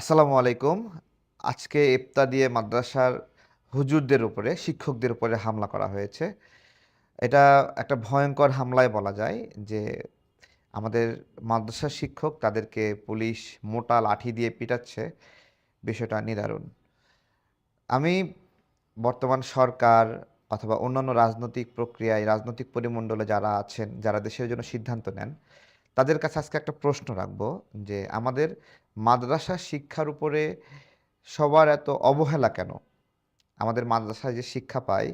আসসালামু আলাইকুম। আজকে ইফতা দিয়ে মাদ্রাসার হুজুরদের উপরে, শিক্ষকদের উপরে হামলা করা হয়েছে। এটা একটা ভয়ঙ্কর হামলায় বলা যায় যে আমাদের মাদ্রাসার শিক্ষক তাদেরকে পুলিশ মোটা লাঠি দিয়ে পিটাচ্ছে। বিষয়টা নিদারুণ। আমি বর্তমান সরকার অথবা অন্যান্য রাজনৈতিক প্রক্রিয়ায়, রাজনৈতিক পরিমণ্ডলে যারা আছেন, যারা দেশের জন্য সিদ্ধান্ত নেন, তাদের কাছে আজকে একটা প্রশ্ন রাখব যে আমাদের মাদ্রাসা শিক্ষার উপরে সবার এত অবহেলা কেন? আমাদের মাদ্রাসায় যে শিক্ষা পাই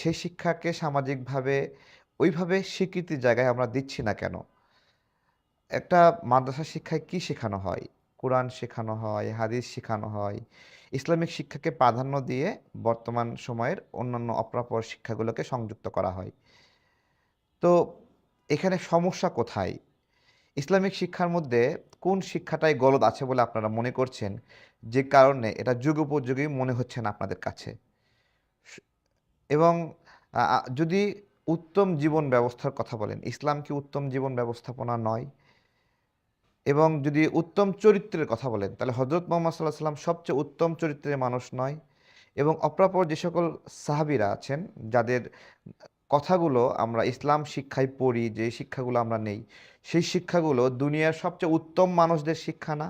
সেই শিক্ষাকে সামাজিকভাবে ওইভাবে স্বীকৃতির জায়গায় আমরা দিচ্ছি না কেন? একটা মাদ্রাসা শিক্ষায় কি শেখানো হয়? কোরআন শেখানো হয়, হাদিস শেখানো হয়, ইসলামিক শিক্ষাকে প্রাধান্য দিয়ে বর্তমান সময়ের অন্যান্য অপরাপর শিক্ষাগুলোকে সংযুক্ত করা হয়। তো এখানে সমস্যা কোথায়? ইসলামিক শিক্ষার মধ্যে কোন শিক্ষাটাই গলদ আছে বলে আপনারা মনে করছেন? যে কারণে এটা যুগোপযোগী মনে হচ্ছে না আপনাদের কাছে। এবং যদি উত্তম জীবন ব্যবস্থার কথা বলেন, ইসলাম কি উত্তম জীবন ব্যবস্থাপনা নয়? এবং যদি উত্তম চরিত্রের কথা বলেন, তাহলে হজরত মোহাম্মদ সাল্লাহ সাল্লাম সবচেয়ে উত্তম চরিত্রের মানুষ নয়। এবং অপরাপর যে সকল সাহাবিরা আছেন, যাদের কথাগুলো আমরা ইসলাম শিক্ষায় পড়ি, যে শিক্ষাগুলো আমরা নেই সেই শিক্ষাগুলো দুনিয়ার সবচেয়ে উত্তম মানুষদের শিক্ষা না?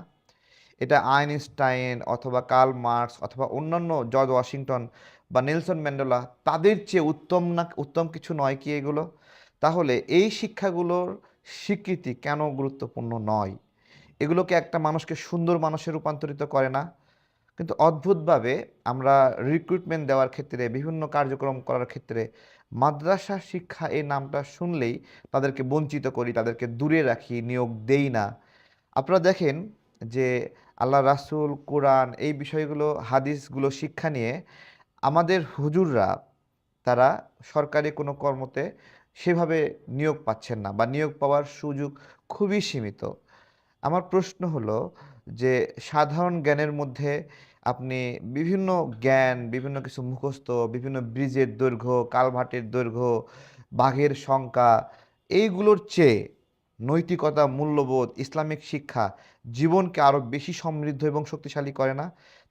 এটা আইনস্টাইন অথবা কার্ল মার্কস অথবা অন্যান্য জর্জ ওয়াশিংটন বা নেলসন ম্যান্ডেলা তাদের চেয়ে উত্তম না, উত্তম কিছু নয় কি এগুলো? তাহলে এই শিক্ষাগুলোর স্বীকৃতি কেন গুরুত্বপূর্ণ নয়? এগুলোকে একটা মানুষকে সুন্দর মানুষে রূপান্তরিত করে না? কিন্তু অদ্ভুতভাবে আমরা রিক্রুটমেন্ট দেওয়ার ক্ষেত্রে, বিভিন্ন কার্যক্রম করার ক্ষেত্রে মাদ্রাসা শিক্ষা এই নামটা শুনলেই তাদেরকে বঞ্চিত করি, তাদেরকে দূরে রাখি, নিয়োগ দেই না। আপনারা দেখেন যে আল্লাহ রাসূল, কোরআন এই বিষয়গুলো, হাদিসগুলো শিক্ষা নিয়ে আমাদের হুজুররা, তারা সরকারি কোনো কর্মতে সেভাবে নিয়োগ পাচ্ছেন না বা নিয়োগ পাওয়ার সুযোগ খুবই সীমিত। আমার প্রশ্ন হলো যে সাধারণ জ্ঞানের মধ্যে আপনি বিভিন্ন জ্ঞান, বিভিন্ন কিছু মুখস্থ, বিভিন্ন ব্রিজের দৈর্ঘ্য কালভার্টের দৈর্ঘ্য, বাঘের সংখ্যা, এইগুলোর চেয়ে নৈতিকতা, মূল্যবোধ, ইসলামিক শিক্ষা জীবনকে আরও বেশি সমৃদ্ধ এবং শক্তিশালী করে না?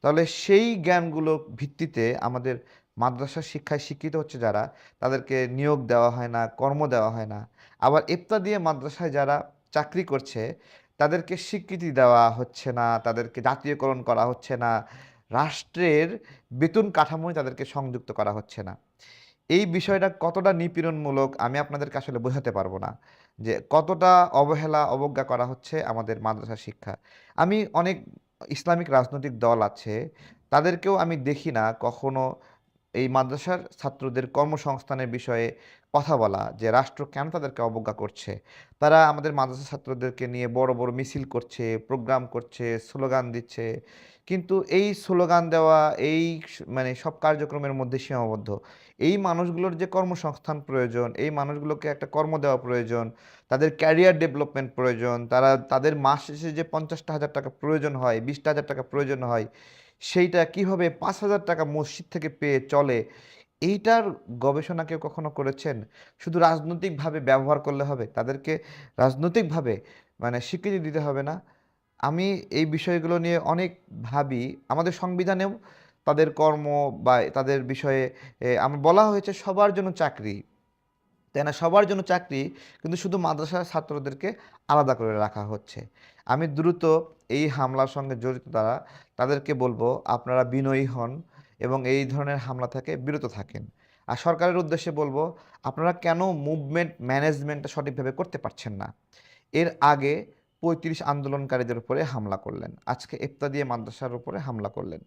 তাহলে সেই জ্ঞানগুলো ভিত্তিতে আমাদের মাদ্রাসা শিক্ষায় শিক্ষিত হচ্ছে যারা, তাদেরকে নিয়োগ দেওয়া হয় না, কর্ম দেওয়া হয় না। আবার ইফতা দিয়ে মাদ্রাসায় যারা চাকরি করছে তাদেরকে স্বীকৃতি দেওয়া হচ্ছে না, তাদেরকে জাতীয়করণ করা হচ্ছে না, রাষ্ট্রের বেতন কাঠামোয় তাদেরকে সংযুক্ত করা হচ্ছে না। এই বিষয়টা কতটা নিপীড়নমূলক আমি আপনাদেরকে আসলে বোঝাতে পারব না যে কতটা অবহেলা, অবজ্ঞা করা হচ্ছে আমাদের মাদ্রাসা শিক্ষা। আমি অনেক ইসলামিক রাজনৈতিক দল আছে, তাদেরকেও আমি দেখি না কখনো এই মাদ্রাসার ছাত্রদের কর্মসংস্থানের বিষয়ে কথা বলা যে রাষ্ট্র কেন তাদেরকে অবজ্ঞা করছে? তারা আমাদের মাদ্রাসা ছাত্রদেরকে নিয়ে বড় বড় মিছিল করছে প্রোগ্রাম করছে, স্লোগান দিচ্ছে। কিন্তু এই স্লোগান দেওয়া, এই মানে সব কার্যক্রমের মধ্যে সীমাবদ্ধ। এই মানুষগুলোর যে কর্মসংস্থান প্রয়োজন, এই মানুষগুলোকে একটা কর্ম দেওয়া প্রয়োজন, তাদের ক্যারিয়ার ডেভেলপমেন্ট প্রয়োজন, তারা, তাদের মাস শেষে যে পঞ্চাশটা হাজার টাকা প্রয়োজন হয়, বিশটা হাজার টাকা প্রয়োজন হয়, সেইটা কীভাবে পাঁচ হাজার টাকা মসজিদ থেকে পেয়ে চলে? এইটার গবেষণা কেউ কখনো করেছেন? শুধু রাজনৈতিকভাবে ব্যবহার করলে হবে, তাদেরকে রাজনৈতিকভাবে মানে স্বীকৃতি দিতে হবে না। আমি এই বিষয়গুলো নিয়ে অনেক ভাবি। আমাদের সংবিধানেও তাদের কর্ম বা তাদের বিষয়ে আমার বলা হয়েছে সবার জন্য চাকরি। তাই না? সবার জন্য চাকরি, কিন্তু শুধু মাদ্রাসার ছাত্রদেরকে আলাদা করে রাখা হচ্ছে। আমি দ্রুত এই হামলার সঙ্গে জড়িত তারা, তাদেরকে বলব, আপনারা বিনয়ী হন। এবং এই ধরনের হামলা থেকে বিরত থাকেন। আর সরকারের উদ্দেশ্যে বলব, আপনারা কেন মুভমেন্ট ম্যানেজমেন্টটা সঠিকভাবে করতে পারছেন না? এর আগে পঁয়ত্রিশ আন্দোলনকারীদের উপরে হামলা করলেন। আজকে ইফতা দিয়ে মাদ্রাসার উপরে হামলা করলেন।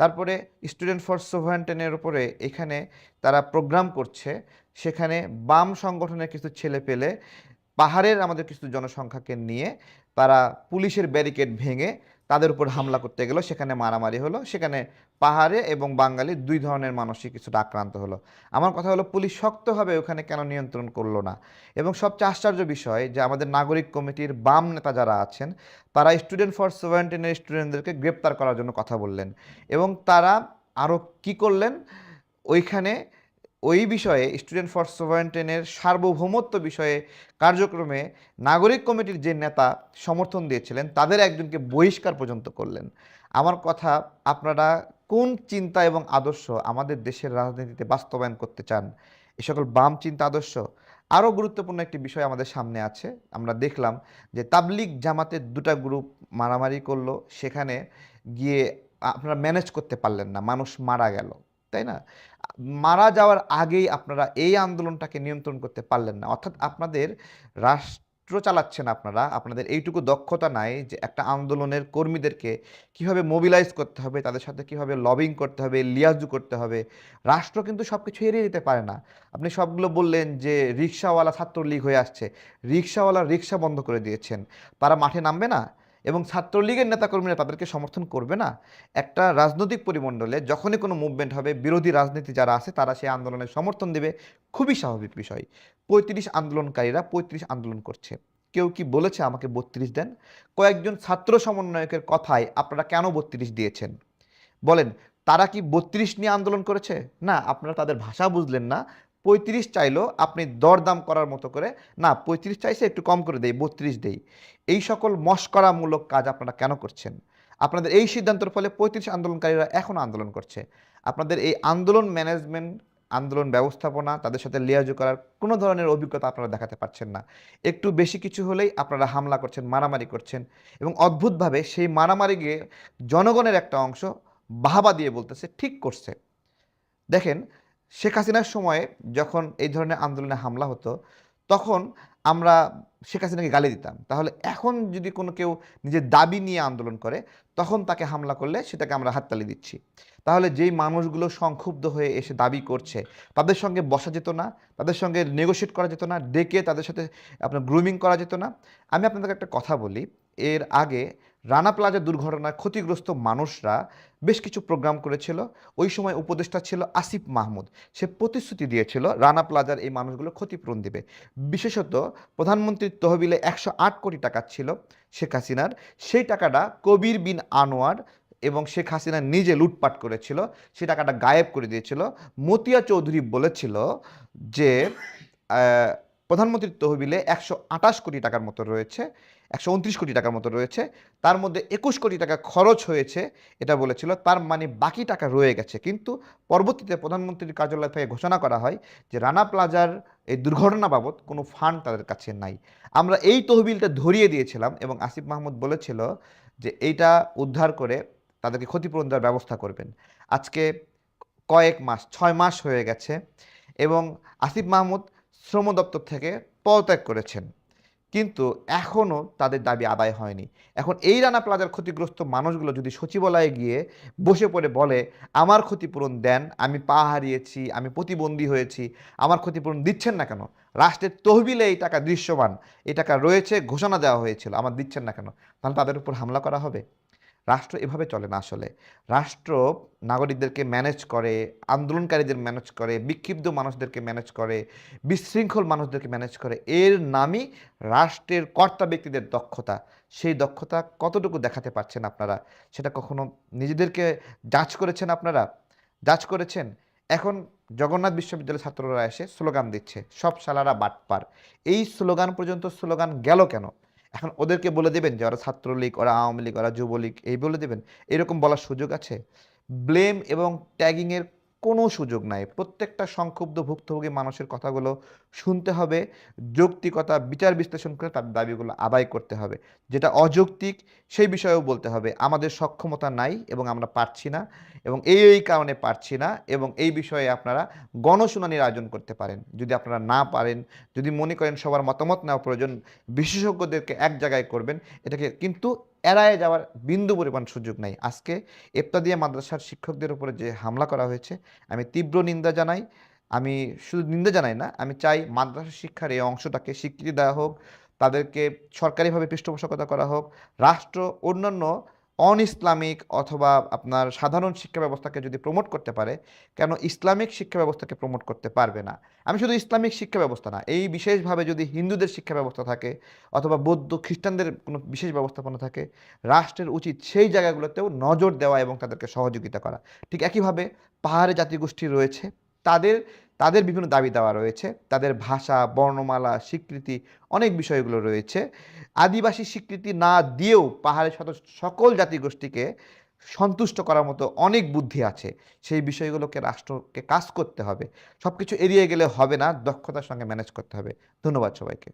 তারপরে স্টুডেন্ট ফর সোভারেন্টেনের উপরে এখানে তারা প্রোগ্রাম করছে। সেখানে বাম সংগঠনের কিছু ছেলে পেলে পাহাড়ের আমাদের কিছু জনসংখ্যাকে নিয়ে তারা পুলিশের ব্যারিকেড ভেঙে তাদের উপর হামলা করতে গেল। সেখানে মারামারি হলো। সেখানে পাহাড়ে এবং বাঙালি দুই ধরনের মানুষই কিছুটা আক্রান্ত হলো। আমার কথা হলো, পুলিশ শক্তভাবে ওখানে কেন নিয়ন্ত্রণ করল না? এবং সবচেয়ে আশ্চর্য বিষয় যে আমাদের নাগরিক কমিটির বাম নেতা যারা আছেন, তারা স্টুডেন্ট ফর সেভেন্টিনের স্টুডেন্টদেরকে গ্রেপ্তার করার জন্য কথা বললেন এবং তারা আরও কি করলেন? ওইখানে ওই বিষয়ে স্টুডেন্ট ফর সোভারেন্টেনের সার্বভৌমত্ব বিষয়ে কার্যক্রমে নাগরিক কমিটির যে নেতা সমর্থন দিয়েছিলেন, তাদের একজনকে বহিষ্কার পর্যন্ত করলেন। আমার কথা, আপনারা কোন চিন্তা এবং আদর্শ আমাদের দেশের রাজনীতিতে বাস্তবায়ন করতে চান? এ সকল বাম চিন্তা আদর্শ। আরও গুরুত্বপূর্ণ একটি বিষয় আমাদের সামনে আছে। আমরা দেখলাম যে তাবলিগ জামাতের দুটা গ্রুপ মারামারি করল। সেখানে গিয়ে আপনারা ম্যানেজ করতে পারলেন না। মানুষ মারা গেল। তাই না? মারা যাওয়ার আগেই আপনারা এই আন্দোলনটাকে নিয়ন্ত্রণ করতে পারলেন না। অর্থাৎ আপনাদের রাষ্ট্র চালাচ্ছেন আপনারা, আপনাদের এইটুকু দক্ষতা নাই যে একটা আন্দোলনের কর্মীদেরকে কীভাবে মোবিলাইজ করতে হবে, তাদের সাথে কীভাবে লবিং করতে হবে, লিয়াজু করতে হবে, রাষ্ট্র কিন্তু সব কিছু এড়িয়ে দিতে পারে না। আপনি সবগুলো বললেন যে রিক্সাওয়ালা ছাত্রলীগ হয়ে আসছে, রিক্সাওয়ালা রিক্সা বন্ধ করে দিয়েছেন, তারা মাঠে নামবে না? এবং ছাত্রলীগের নেতাকর্মীরা তাদেরকে সমর্থন করবে না। একটা রাজনৈতিক পরিমণ্ডলে যখনই কোনো মুভমেন্ট হবে, বিরোধী রাজনীতি যারা আছে, তারা সেই আন্দোলনের সমর্থন দেবে। খুবই স্বাভাবিক বিষয়। পঁয়ত্রিশ আন্দোলনকারীরা পঁয়ত্রিশ আন্দোলন করছে। কেউ কি বলেছে আমাকে বত্রিশ দেন? কয়েকজন ছাত্র সমন্বয়কের কথায় আপনারা কেন বত্রিশ দিয়েছেন? বলেন, তারা কি বত্রিশ নিয়ে আন্দোলন করেছে? না, আপনারা তাদের ভাষা বুঝলেন না। পঁয়ত্রিশ চাইলো আপনি দরদাম করার মতো করে, না, পঁয়ত্রিশ চাইছে একটু কম করে দেই, বত্রিশ দেই। এই সকল মস্করামূলক কাজ আপনারা কেন করছেন? আপনাদের এই সিদ্ধান্তের ফলে পঁয়ত্রিশ আন্দোলনকারীরা এখনও আন্দোলন করছে। আপনাদের এই আন্দোলন ম্যানেজমেন্ট, আন্দোলন ব্যবস্থাপনা, তাদের সাথে লিয়াজু করার কোনো ধরনের অভিজ্ঞতা আপনারা দেখাতে পারছেন না। একটু বেশি কিছু হলেই আপনারা হামলা করছেন, মারামারি করছেন এবং অদ্ভুতভাবে সেই মারামারি গিয়ে জনগণের একটা অংশ বাহাবা দিয়ে বলতেছে, ঠিক করছে। দেখেন শেখ হাসিনার সময়ে যখন এই ধরনের আন্দোলনে হামলা হতো, তখন আমরা শেখ হাসিনাকে গালি দিতাম। তাহলে এখন যদি কোনো কেউ নিজের দাবি নিয়ে আন্দোলন করে, তখন তাকে হামলা করলে সেটাকে আমরা হাততালি দিচ্ছি। তাহলে যেই মানুষগুলো সংক্ষুব্ধ হয়ে এসে দাবি করছে, তাদের সঙ্গে বসা যেত না, তাদের সঙ্গে নেগোশিয়েট করা যেত না, ডেকে তাদের সাথে আপনার গ্রুমিং করা যেত না। আমি আপনাদেরকে একটা কথা বলি, এর আগে রানা প্লাজা দুর্ঘটনায় ক্ষতিগ্রস্ত মানুষরা বেশ কিছু প্রোগ্রাম করেছিল। ওই সময় উপদেষ্টা ছিল আসিফ মাহমুদ। সে প্রতিশ্রুতি দিয়েছিল রানা প্লাজার এই মানুষগুলো ক্ষতিপূরণ দেবে। বিশেষত প্রধানমন্ত্রীর তহবিলে একশো আট কোটি টাকা ছিল শেখ হাসিনার। সেই টাকাটা কবির বিন আনোয়ার এবং শেখ হাসিনা নিজে লুটপাট করেছিল। সেই টাকাটা গায়েব করে দিয়েছিল। মতিয়া চৌধুরী বলেছিল যে প্রধানমন্ত্রীর তহবিলে একশো আটাশ কোটি টাকার মতো রয়েছে। একশো উনত্রিশ কোটি টাকার মতো রয়েছে। তার মধ্যে একুশ কোটি টাকা খরচ হয়েছে, এটা বলেছিল। তার মানে বাকি টাকা রয়ে গেছে। কিন্তু পরবর্তীতে প্রধানমন্ত্রীর কার্যালয় থেকে ঘোষণা করা হয় যে রানা প্লাজার এই দুর্ঘটনা বাবদ কোনো ফান্ড তাদের কাছে নাই। আমরা এই তহবিলটা ধরিয়ে দিয়েছিলাম এবং আসিফ মাহমুদ বলেছিল যে এইটা উদ্ধার করে তাদেরকে ক্ষতিপূরণ দেওয়ার ব্যবস্থা করবেন। আজকে কয়েক মাস, ছয় মাস হয়ে গেছে এবং আসিফ মাহমুদ শ্রম দপ্তর থেকে পদত্যাগ করেছেন। কিন্তু এখনও তাদের দাবি আদায় হয়নি। এখন এই রানা প্লাজার ক্ষতিগ্রস্ত মানুষগুলো যদি সচিবালয়ে গিয়ে বসে পড়ে বলে, আমার ক্ষতিপূরণ দেন, আমি পা হারিয়েছি, আমি প্রতিবন্ধী হয়েছি, আমার ক্ষতিপূরণ দিচ্ছেন না কেন? রাষ্ট্রের তহবিলে এই টাকা দৃশ্যমান, এই টাকা রয়েছে, ঘোষণা দেওয়া হয়েছিল, আমার দিচ্ছেন না কেন? তাহলে তাদের উপর হামলা করা হবে? রাষ্ট্র এভাবে চলে না আসলে। রাষ্ট্র নাগরিকদেরকে ম্যানেজ করে, আন্দোলনকারীদের ম্যানেজ করে, বিক্ষিপ্ত মানুষদেরকে ম্যানেজ করে, বিশৃঙ্খল মানুষদেরকে ম্যানেজ করে, এর নামই রাষ্ট্রের কর্তা ব্যক্তিদের দক্ষতা। সেই দক্ষতা কতটুকু দেখাতে পারছেন আপনারা, সেটা কখনো নিজেদেরকে যাচ করেছেন আপনারা? যাচ করেছেন, এখন জগন্নাথ বিশ্ববিদ্যালয়ের ছাত্ররা এসে স্লোগান দিচ্ছে, সব শালারা বাটপার। এই স্লোগান পর্যন্ত স্লোগান গেল কেন? এখন ওদেরকে বলে দেবেন যে, ওরা ছাত্রলীগ, ওরা আওয়ামী লীগ, ওরা যুবলীগ, এই বলে দেবেন। এরকম বলার সুযোগ আছে? ব্লেম এবং ট্যাগিংয়ের কোনো সুযোগ নাই। প্রত্যেকটা সংক্ষুব্ধ ভুক্তভোগী মানুষের কথাগুলো শুনতে হবে, যৌক্তিকতা, বিচার বিশ্লেষণ করে তার দাবিগুলো আদায় করতে হবে। যেটা অযৌক্তিক, সেই বিষয়েও বলতে হবে, আমাদের সক্ষমতা নাই এবং আমরা পারছি না এবং এই এই কারণে পারছি না এবং এই বিষয়ে আপনারা গণশুনানির আয়োজন করতে পারেন। যদি আপনারা না পারেন, যদি মনে করেন সবার মতামত নেওয়া প্রয়োজন, বিশেষজ্ঞদেরকে এক জায়গায় করবেন, এটাকে কিন্তু এড়ায় যাওয়ার বিন্দু পরিমাণ সুযোগ নাই। আজকে এফতাদিয়া মাদ্রাসার শিক্ষকদের উপরে যে হামলা করা হয়েছে, আমি তীব্র নিন্দা জানাই। আমি শুধু নিন্দা জানাই না, আমি চাই মাদ্রাসা শিক্ষার এই অংশটাকে স্বীকৃতি দেওয়া হোক, তাদেরকে সরকারিভাবে পৃষ্ঠপোষকতা করা হোক, রাষ্ট্র, অন্যান্য অন ইসলামিক অথবা আপনার সাধারণ শিক্ষা ব্যবস্থাকে যদি প্রমোট করতে পারে, কেন ইসলামিক শিক্ষা ব্যবস্থাকে প্রমোট করতে পারবে না? আমি শুধু ইসলামিক শিক্ষা ব্যবস্থা না, এই বিশেষভাবে যদি হিন্দুদের শিক্ষা ব্যবস্থা থাকে অথবা বৌদ্ধ খ্রিস্টানদের কোনো বিশেষ ব্যবস্থাপনা থাকে, রাষ্ট্রের উচিত সেই জায়গাগুলোতেও নজর দেওয়া এবং তাদেরকে সহযোগিতা করা। ঠিক একইভাবে পাহাড়ে জাতিগোষ্ঠী রয়েছে, তাদের তাদের বিভিন্ন দাবি দেওয়া রয়েছে। তাদের ভাষা, বর্ণমালা, স্বীকৃতি অনেক বিষয়গুলো রয়েছে। আদিবাসী স্বীকৃতি না দিয়েও পাহাড়ের শত, সকল জাতিগোষ্ঠীকে সন্তুষ্ট করার মতো অনেক বুদ্ধি আছে। সেই বিষয়গুলোকে রাষ্ট্রকে কাজ করতে হবে। সব কিছু এড়িয়ে গেলে হবে না, দক্ষতার সঙ্গে ম্যানেজ করতে হবে। ধন্যবাদ সবাইকে।